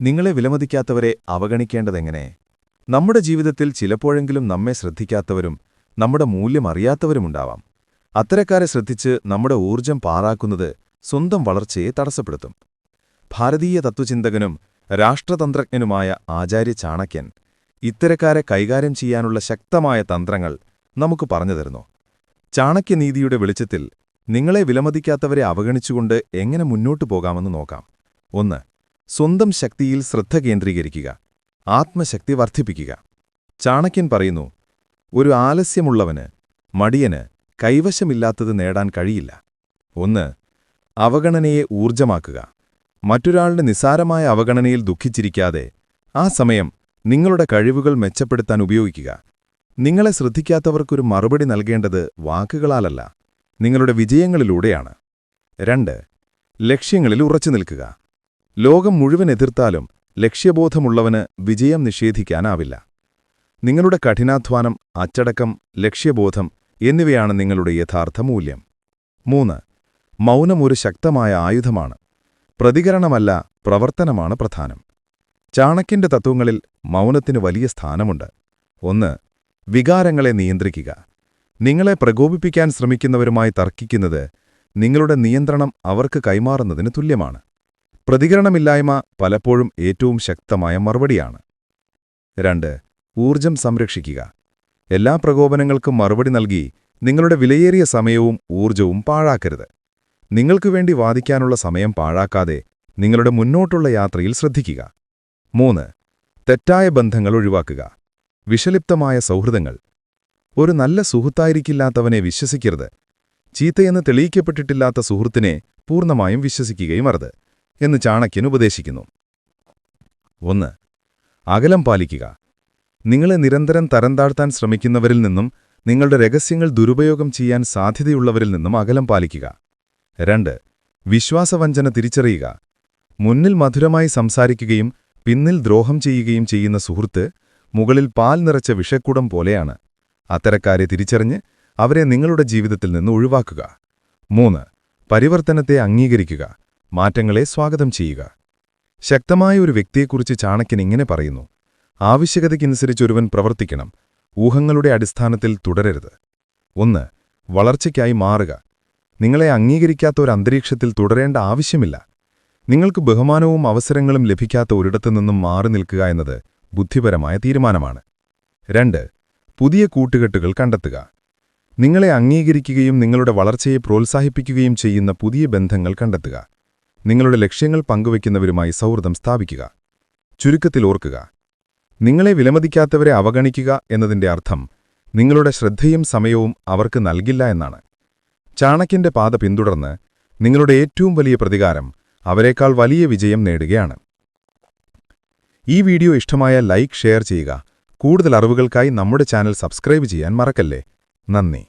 നിങ്ങളെ വിലമതിക്കാത്തവരെ അവഗണിക്കേണ്ടതെങ്ങനെ? നമ്മുടെ ജീവിതത്തിൽ ചിലപ്പോഴെങ്കിലും നമ്മെ ശ്രദ്ധിക്കാത്തവരും നമ്മുടെ മൂല്യം അറിയാത്തവരുമുണ്ടാവാം. അത്തരക്കാരെ ശ്രദ്ധിച്ച് നമ്മുടെ ഊർജം പാറാക്കുന്നത് സ്വന്തം വളർച്ചയെ തടസ്സപ്പെടുത്തും. ഭാരതീയ തത്വചിന്തകനും രാഷ്ട്രതന്ത്രജ്ഞനുമായ ആചാര്യ ചാണക്യൻ ഇത്തരക്കാരെ കൈകാര്യം ചെയ്യാനുള്ള ശക്തമായ തന്ത്രങ്ങൾ നമുക്ക് പറഞ്ഞുതരുന്നു ചാണക്യനീതിയുടെ വെളിച്ചത്തിൽ നിങ്ങളെ വിലമതിക്കാത്തവരെ അവഗണിച്ചുകൊണ്ട് എങ്ങനെ മുന്നോട്ടു പോകാമെന്ന് നോക്കാം. ഒന്ന് സ്വന്തം ശക്തിയിൽ ശ്രദ്ധ കേന്ദ്രീകരിക്കുക. ആത്മശക്തി വർദ്ധിപ്പിക്കുക. ചാണക്യൻ പറയുന്നു ഒരു ആലസ്യമുള്ളവന് മടിയന് കൈവശമില്ലാത്തത് നേടാൻ കഴിയില്ല. ഒന്ന് അവഗണനയെ ഊർജമാക്കുക മറ്റൊരാളുടെ നിസാരമായ അവഗണനയിൽ ദുഃഖിച്ചിരിക്കാതെ ആ സമയം നിങ്ങളുടെ കഴിവുകൾ മെച്ചപ്പെടുത്താൻ ഉപയോഗിക്കുക. നിങ്ങളെ ശ്രദ്ധിക്കാത്തവർക്കൊരു മറുപടി നൽകേണ്ടത് വാക്കുകളാലല്ല നിങ്ങളുടെ വിജയങ്ങളിലൂടെയാണ്. രണ്ട് ലക്ഷ്യങ്ങളിൽ ഉറച്ചു നിൽക്കുക. ലോകം മുഴുവൻ എതിർത്താലും ലക്ഷ്യബോധമുള്ളവന് വിജയം നിഷേധിക്കാനാവില്ല. നിങ്ങളുടെ കഠിനാധ്വാനം അച്ചടക്കം ലക്ഷ്യബോധം എന്നിവയാണ് നിങ്ങളുടെ യഥാർത്ഥ മൂല്യം. മൂന്ന് മൗനം ഒരു ശക്തമായ ആയുധമാണ്. പ്രതികരണമല്ല പ്രവർത്തനമാണ് പ്രധാനം. ചാണക്യന്റെ തത്വങ്ങളിൽ മൗനത്തിന് വലിയ സ്ഥാനമുണ്ട്. ഒന്ന് വികാരങ്ങളെ നിയന്ത്രിക്കുക. നിങ്ങളെ പ്രകോപിപ്പിക്കാൻ ശ്രമിക്കുന്നവരുമായി തർക്കിക്കുന്നത് നിങ്ങളുടെ നിയന്ത്രണം അവർക്ക് കൈമാറുന്നതിന് തുല്യമാണ്. പ്രതികരണമില്ലായ്മ പലപ്പോഴും ഏറ്റവും ശക്തമായ മറുപടിയാണ്. രണ്ട് ഊർജം സംരക്ഷിക്കുക. എല്ലാ പ്രകോപനങ്ങൾക്കും മറുപടി നൽകി നിങ്ങളുടെ വിലയേറിയ സമയവും ഊർജവും പാഴാക്കരുത്. നിങ്ങൾക്കു വേണ്ടി വാദിക്കാനുള്ള സമയം പാഴാക്കാതെ നിങ്ങളുടെ മുന്നോട്ടുള്ള യാത്രയിൽ ശ്രദ്ധിക്കുക. മൂന്ന് തെറ്റായ ബന്ധങ്ങൾ ഒഴിവാക്കുക. വിഷലിപ്തമായ സൗഹൃദങ്ങൾ. ഒരു നല്ല സുഹൃത്തായിരിക്കില്ലാത്തവനെ വിശ്വസിക്കരുത്. ചീത്തയെന്ന് തെളിയിക്കപ്പെട്ടിട്ടില്ലാത്ത സുഹൃത്തിനെ പൂർണമായും വിശ്വസിക്കുകയും അരുത്. എന്ന് ചാണക്യൻ ഉപദേശിക്കുന്നു. ഒന്ന് അകലം പാലിക്കുക. നിങ്ങളെ നിരന്തരം തരംതാഴ്ത്താൻ ശ്രമിക്കുന്നവരിൽ നിന്നും നിങ്ങളുടെ രഹസ്യങ്ങൾ ദുരുപയോഗം ചെയ്യാൻ സാധ്യതയുള്ളവരിൽ നിന്നും അകലം പാലിക്കുക. രണ്ട് വിശ്വാസവഞ്ചന തിരിച്ചറിയുക. മുന്നിൽ മധുരമായി സംസാരിക്കുകയും പിന്നിൽ ദ്രോഹം ചെയ്യുകയും ചെയ്യുന്ന സുഹൃത്ത് മുകളിൽ പാൽ നിറച്ച വിഷക്കുടം പോലെയാണ്. അത്തരക്കാരെ തിരിച്ചറിഞ്ഞ് അവരെ നിങ്ങളുടെ ജീവിതത്തിൽ നിന്ന് ഒഴിവാക്കുക. മൂന്ന് പരിവർത്തനത്തെ അംഗീകരിക്കുക. മാറ്റങ്ങളെ സ്വാഗതം ചെയ്യുക. ശക്തമായ ഒരു വ്യക്തിയെക്കുറിച്ച് ചാണക്യൻ ഇങ്ങനെ പറയുന്നു ആവശ്യകതയ്ക്കനുസരിച്ചൊരുവൻ പ്രവർത്തിക്കണം ഊഹങ്ങളുടെ അടിസ്ഥാനത്തിൽ തുടരരുത്. ഒന്ന് വളർച്ചയ്ക്കായി മാറുക. നിങ്ങളെ അംഗീകരിക്കാത്ത ഒരു അന്തരീക്ഷത്തിൽ തുടരേണ്ട ആവശ്യമില്ല. നിങ്ങൾക്ക് ബഹുമാനവും അവസരങ്ങളും ലഭിക്കാത്ത ഒരിടത്തുനിന്നും മാറി നിൽക്കുക എന്നത് ബുദ്ധിപരമായ തീരുമാനമാണ്. രണ്ട് പുതിയ കൂട്ടുകെട്ടുകൾ കണ്ടെത്തുക. നിങ്ങളെ അംഗീകരിക്കുകയും നിങ്ങളുടെ വളർച്ചയെ പ്രോത്സാഹിപ്പിക്കുകയും ചെയ്യുന്ന പുതിയ ബന്ധങ്ങൾ കണ്ടെത്തുക. നിങ്ങളുടെ ലക്ഷ്യങ്ങൾ പങ്കുവയ്ക്കുന്നവരുമായി സൗഹൃദം സ്ഥാപിക്കുക. ചുരുക്കത്തിൽ ഓർക്കുക. നിങ്ങളെ വിലമതിക്കാത്തവരെ അവഗണിക്കുക എന്നതിന്റെ അർത്ഥം നിങ്ങളുടെ ശ്രദ്ധയും സമയവും അവർക്ക് നൽകില്ല എന്നാണ്. ചാണക്യന്റെ പാത പിന്തുടർന്ന് നിങ്ങളുടെ ഏറ്റവും വലിയ പ്രതികാരം അവരെക്കാൾ വലിയ വിജയം നേടുകയാണ്. ഈ വീഡിയോ ഇഷ്ടമായ ലൈക്ക് ഷെയർ ചെയ്യുക. കൂടുതൽ അറിവുകൾക്കായി നമ്മുടെ ചാനൽ സബ്സ്ക്രൈബ് ചെയ്യാൻ മറക്കല്ലേ? നന്ദി.